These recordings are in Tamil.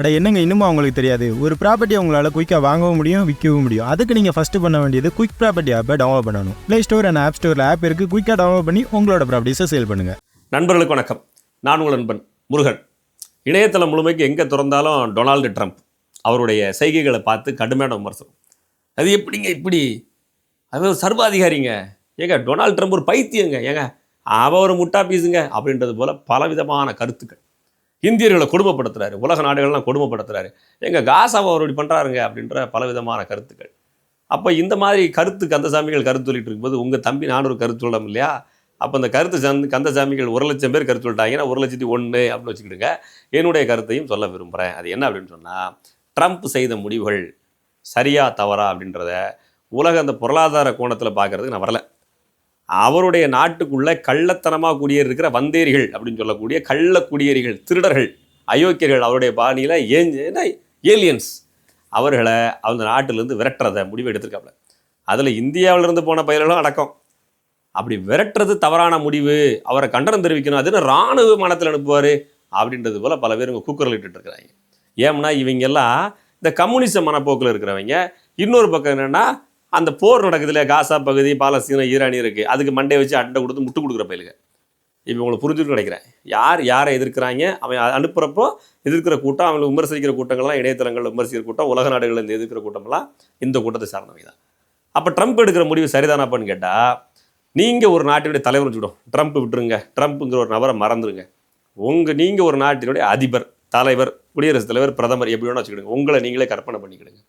அட என்னங்க இன்னுமா அவங்களுக்கு தெரியாது? ஒரு ப்ராப்பர்ட்டி உங்களால் குயிக்காக வாங்கவும் முடியும் விற்கவும் முடியும். அதுக்கு நீங்கள் ஃபஸ்ட்டு பண்ண வேண்டியது குயிக் ப்ராப்பர்ட்டி ஆப்பை டவுன்லோட் பண்ணணும். ப்ளே ஸ்டோர் அண்ட் ஆப் ஸ்டோரில் ஆப் இருக்குது குயிக்காக டவுன்லோட் பண்ணி உங்களோட ப்ராப்பர்ட்டிஸை சேல் பண்ணுங்கள் நண்பர்களுக்கு வணக்கம். நான் உங்கள் நண்பன் முருகன். இணையதளம் முழுமைக்கு எங்கே திறந்தாலும் டொனால்டு ட்ரம்ப் அவருடைய செய்கைகளை பார்த்து கடுமையான விமர்சனம். அது எப்படிங்க இப்படி? அது சர்வாதிகாரிங்க. ஏங்க டொனால்டு ட்ரம்ப் ஒரு பைத்தியங்க. ஏங்க அவ ஒரு முட்டா பீஸுங்க அப்படின்றது போல் பலவிதமான கருத்துக்கள். இந்தியர்களை கொடுமைப்படுத்துறாரு. உலக நாடுகள்லாம் கொடுமைப்படுத்துறாரு. எங்கள் காசாவை அவர் இப்படி பண்ணுறாருங்க அப்படின்ற பலவிதமான கருத்துக்கள். அப்போ இந்த மாதிரி கருத்து கந்தசாமிகள் கருத்து சொல்லிட்டு இருக்கும்போது உங்கள் தம்பி நான் ஒரு கருத்து சொல்லலாம் இல்லையா? அப்போ அந்த கருத்து சந்த் கந்தசாமிகள் ஒரு லட்சம் பேர் கருத்து சொல்லிட்டாங்கன்னா ஒரு லட்சத்தி ஒன்று அப்படின்னு வச்சுக்கிடுங்க. என்னுடைய கருத்தையும் சொல்ல விரும்புகிறேன் அது என்ன அப்படின்னு சொன்னால் ட்ரம்ப் செய்த முடிவுகள் சரியா தவறா அப்படின்றத உலக அந்த பொருளாதார கோணத்தில் பார்க்கறதுக்கு நான் வரலை. அவருடைய நாட்டுக்குள்ள கள்ளத்தனமாக குடியேறிருக்கிற வந்தேரிகள் அப்படின்னு சொல்லக்கூடிய கள்ள குடியேறிகள் திருடர்கள் அயோக்கியர்கள் அவருடைய பாணியில் ஏன் ஏலியன்ஸ். அவர்களை அந்த நாட்டிலேருந்து விரட்டுறத முடிவு எடுத்திருக்காப்புல. அதில் இந்தியாவிலிருந்து போன பயிர்களும் அடக்கம். அப்படி விரட்டுறது தவறான முடிவு அவரை கண்டனம் தெரிவிக்கணும் அதுன்னு இராணுவ மனத்தில் அனுப்புவார் அப்படின்றது போல் பல பேர் இங்கே குக்கரில் இட்டுட்டு இருக்கிறாங்க. ஏம்னா இவங்கெல்லாம் இந்த கம்யூனிச மனப்போக்கில் இருக்கிறவங்க. இன்னொரு பக்கம் என்னென்னா அந்த போர் நடக்குதுல காசா பகுதி பாலஸ்தீனம் ஈரானி இருக்குது அதுக்கு மண்டை வச்சு அட்டை கொடுத்து முட்டு கொடுக்குற பயிலுங்க. இப்போ உங்களுக்கு புரிஞ்சுட்டு நினைக்கிறேன். யார் யாரை எதிர்க்கிறாங்க? அவன் அனுப்புகிறப்போ எதிர்க்கிற கூட்டம் அவங்களை விமர்சிக்கிற கூட்டங்கள்லாம் இணையதளங்களில் விமர்சிக்கிற கூட்டம் உலக நாடுகளில் இருந்து எதிர்க்கிற கூட்டம்லாம் இந்த கூட்டத்தை சார்ந்தவங்க தான் அப்போ ட்ரம்ப் எடுக்கிற முடிவு சரிதானாப்பான்னு கேட்டால் நீங்கள் ஒரு நாட்டினுடைய தலைவர் வச்சுக்கிடும் ட்ரம்ப் விட்டுருங்க. ட்ரம்ப்புங்கிற ஒரு நபரை மறந்துடுங்க உங்கள் நீங்கள் ஒரு நாட்டினுடைய அதிபர் தலைவர் குடியரசுத் தலைவர் பிரதமர் எப்படி வேணால் வச்சுக்கிடுங்க. உங்களை நீங்களே கற்பனை பண்ணிக்கிடுங்க.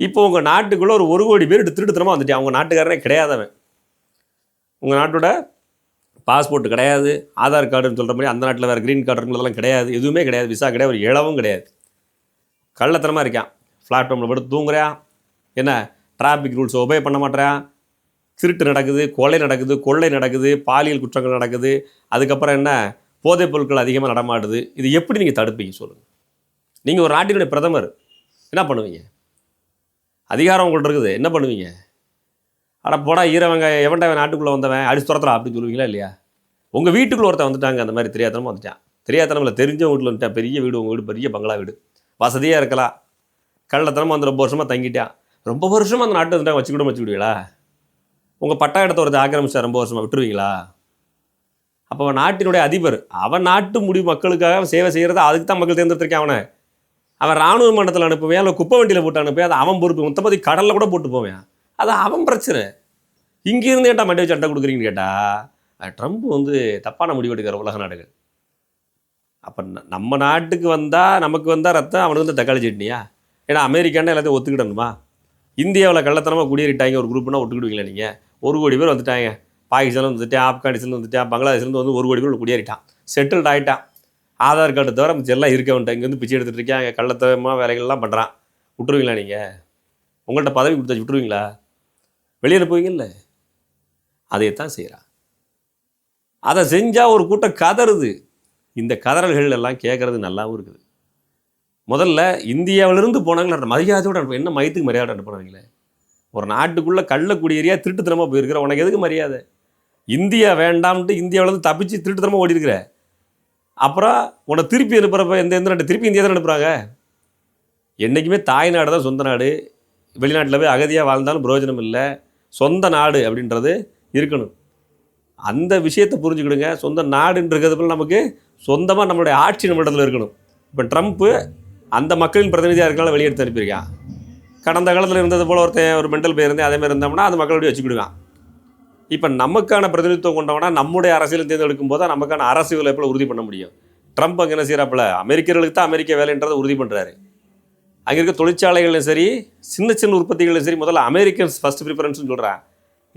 இப்போ உங்கள் நாட்டுக்குள்ளே ஒரு ஒரு கோடி பேர் திருட்டுத்தனமாக வந்துட்டு அவங்க நாட்டுக்காரனே கிடையாதவன் உங்கள் நாட்டோட பாஸ்போர்ட் கிடையாது ஆதார் கார்டுன்னு சொல்கிற மாதிரி அந்த நாட்டில் வேறு க்ரீன் கார்டுங்களெல்லாம் கிடையாது எதுவுமே கிடையாது விசா கிடையாது ஒரு இளவும் கிடையாது. கள்ளத்தனமாக இருக்கான். பிளாட்ஃபார்மில் போட்டு தூங்குறான் என்ன? டிராஃபிக் ரூல்ஸை ஒபே பண்ண மாட்டேறான் திருட்டு நடக்குது கொலை நடக்குது கொள்ளை நடக்குது பாலியல் குற்றங்கள் நடக்குது. அதுக்கப்புறம் என்ன? போதைப் பொருட்கள் அதிகமாக நடமாடுது. இது எப்படி நீங்கள் தடுப்பீங்க சொல்லுங்கள் நீங்கள் ஒரு நாட்டினுடைய பிரதமர் என்ன பண்ணுவீங்க? அதிகாரம் உங்கள்ட்ட இருக்குது. என்ன பண்ணுவீங்க? ஆனால் போடா ஈரவங்க எவன்டவன் நாட்டுக்குள்ளே வந்தவன்? அடிச்சு துரத்துறா அப்படின்னு சொல்லுவீங்களா இல்லையா? உங்கள் வீட்டுக்குள்ள ஒருத்தன் வந்துட்டாங்க அந்த மாதிரி தெரியாதனமாக வந்துட்டான். தெரியாதனமில் தெரிஞ்ச வீட்டில் வந்துட்டான். பெரிய வீடு உங்கள் வீடு பெரிய பங்களா வீடு. வசதியாக இருக்கலாம். கள்ளத்தனமாக வந்து ரொம்ப வருஷமாக தங்கிட்டான். ரொம்ப வருஷமாக அந்த நாட்டு வந்துட்டாங்க வச்சுக்கூட வச்சுக்கிடுவீங்களா? உங்கள் பட்டா இடத்த ஒருத்தர் ஆக்கிரமிச்சா ரொம்ப வருஷமாக விட்டுருவீங்களா? அப்போ அவன் நாட்டினுடைய அதிபர். அவன் நாட்டு முடிவு மக்களுக்காக சேவை செய்கிறத அதுக்கு தான் மக்கள் தேர்ந்தெடுத்திருக்கேன் அவனை. அவன் ராணுவ மண்டலத்தில் அனுப்புவேன் இல்லை குப்பை வண்டியில் போட்டு அனுப்புவேன் அதை அவன் பொறுப்பு. மொத்தப்பதி கடலில் கூட போட்டு போவேன். அது அவன் பிரச்சனை. இங்கேருந்து கேட்டால் மண்டி வச்சு கொடுக்குறீங்கன்னு கேட்டால் ட்ரம்ப் வந்து தப்பான முடிவு எடுக்கிற உலக நாடுகள். அப்போ நம்ம நாட்டுக்கு வந்தால் நமக்கு வந்தால் ரத்தம் அவனுக்கு வந்து தக்காளி சட்னியா? ஏன்னா அமெரிக்கான எல்லாத்தையும் ஒத்துக்கிடணுமா? இந்தியாவில் கள்ளத்தனமாக குடியேறிட்டாங்க ஒரு குரூப்னா ஒத்துக்கிடுவீங்களா நீங்கள் ஒரு கோடி பேர் வந்துட்டாங்க. பாகிஸ்தான் வந்துட்டேன் ஆப்கானிஸ்தான் வந்துட்டேன் பங்களாதேஷ்லேருந்து வந்து ஒரு கோடி பேர் குடியேறிட்டான். செட்டில்ட் ஆகிட்டான் ஆதார் கார்டு தவிர மிச்சம் எல்லாம் இருக்க வேண்டாம் இங்கேருந்து பிச்சை எடுத்துகிட்டு இருக்காங்க கள்ளத்தனமாக வேலைகள்லாம் பண்ணுறான் விட்டுருவீங்களா நீங்கள் உங்கள்கிட்ட பதவி கொடுத்தாச்சு விட்டுருவீங்களா? வெளியே போவீங்கல்ல அதையத்தான் செய்கிறான் அதை செஞ்சால் ஒரு கூட்டம் கதறுது. இந்த கதறல்கள் எல்லாம் கேட்குறது நல்லாவும் இருக்குது. முதல்ல இந்தியாவிலிருந்து போனாங்களே மரியாதையோட அனுப்ப. என்ன மயத்துக்கு மரியாதை அனுப்புனாங்களே ஒரு நாட்டுக்குள்ளே கள்ள குடியேறியா திருட்டுத்தனமாக போயிருக்கிற. உனக்கு எதுக்கு மரியாதை? இந்தியா வேண்டாம்ட்டு இந்தியாவிலேருந்து தப்பிச்சு திருட்டுத்தனமாக ஓடி இருக்கிற அப்புறம் உன்னை திருப்பி அனுப்புகிறப்ப எந்த எந்த நாட்டு திருப்பி இந்தியா தான் அனுப்புகிறாங்க என்றைக்குமே தாய் நாடு தான் சொந்த நாடு. வெளிநாட்டில் போய் அகதியாக வாழ்ந்தாலும் பிரயோஜனம் இல்லை. சொந்த நாடு அப்படின்றது இருக்கணும். அந்த விஷயத்தை புரிஞ்சுக்கிடுங்க. சொந்த நாடுன்றது போல் நமக்கு சொந்தமாக நம்மளுடைய ஆட்சி நம்மளிடத்தில் இருக்கணும். இப்போ ட்ரம்ப்பு அந்த மக்களின் பிரதிநிதியாக இருக்கலாம் வெளியெடுத்து அனுப்பியிருக்கான். கடந்த காலத்தில் இருந்தது போல் ஒருத்தன் ஒரு மெண்டல் போயிருந்தேன் அதேமாதிரி இருந்தோம்னா அந்த மக்களுடைய வச்சுக்கிடுவான். இப்போ நமக்கான பிரதிநிதித்துவம் கொண்டவனா நம்முடைய அரசியல் தேர்ந்தெடுக்கும் போது தான் நமக்கான அரசு எப்படி உறுதி பண்ண முடியும். ட்ரம்ப் அங்கே என்ன செய்கிறாப்புல அமெரிக்கர்களுக்கு தான் அமெரிக்க வேலைன்றதை உறுதி பண்ணுறாரு அங்கே இருக்க தொழிற்சாலைகளும் சரி சின்ன சின்ன உற்பத்திகளும் சரி முதல்ல அமெரிக்கன்ஸ் ஃபஸ்ட் ப்ரிஃபரன்ஸ்னு சொல்கிறான்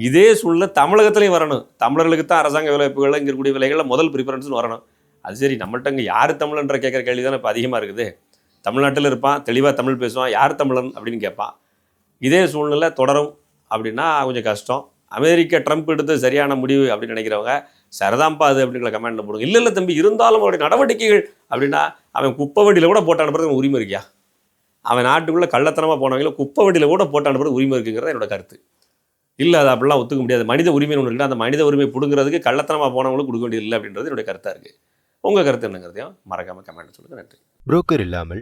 இதே சூழ்நிலை தமிழகத்துலேயும் வரணும். தமிழர்களுக்கு தான் அரசாங்க வேலைவாய்ப்புகள் இங்கே இருக்கக்கூடிய விலைகளில் முதல் ப்ரிஃபரன்ஸ்னு வரணும். அது சரி நம்மள்ட்ட இங்கே யார் தமிழன்ற கேட்குற கேள்வி தானே இப்போ அதிகமாக இருக்குது. தமிழ்நாட்டில் இருப்பான் தெளிவாக தமிழ் பேசுவான் யார் தமிழன் அப்படின்னு கேட்பான். இதே சூழ்நிலை தொடரும் அப்படின்னா கொஞ்சம் கஷ்டம். அமெரிக்க ட்ரம்ப் எடுத்து சரியான முடிவு அப்படின்னு நினைக்கிறவங்க சரிதான்ப்பா அது அப்படிங்கிற கமெண்ட்டில் போடுங்க. இல்லை இல்லை தம்பி இருந்தாலும் அவருடைய நடவடிக்கைகள் அப்படின்னா அவன் குப்பை வண்டியில் கூட போட்டு அனுப்புறது உரிமை இருக்கியா? அவன் நாட்டுக்குள்ளே கள்ளத்தனமாக போனவங்களும் குப்பை வண்டியில் கூட போட்டு அனுப்புறது உரிமை இருக்குங்கிறது என்னோட கருத்து. இல்லை அது அப்படிலாம் ஒத்துக்க முடியாது. மனித உரிமை ஒன்று இல்லை அந்த மனித உரிமை பிடுங்கிறதுக்கு கள்ளத்தனமாக போனவங்களுக்கு கொடுக்க வேண்டியது இல்லை அப்படின்றது என்னுடைய கருத்தாக இருக்குது உங்கள் கருத்து என்னங்கிறதையும் மறக்காமல் கமெண்ட் சொல்லுங்கள் நன்றி. புரோக்கர் இல்லாமல்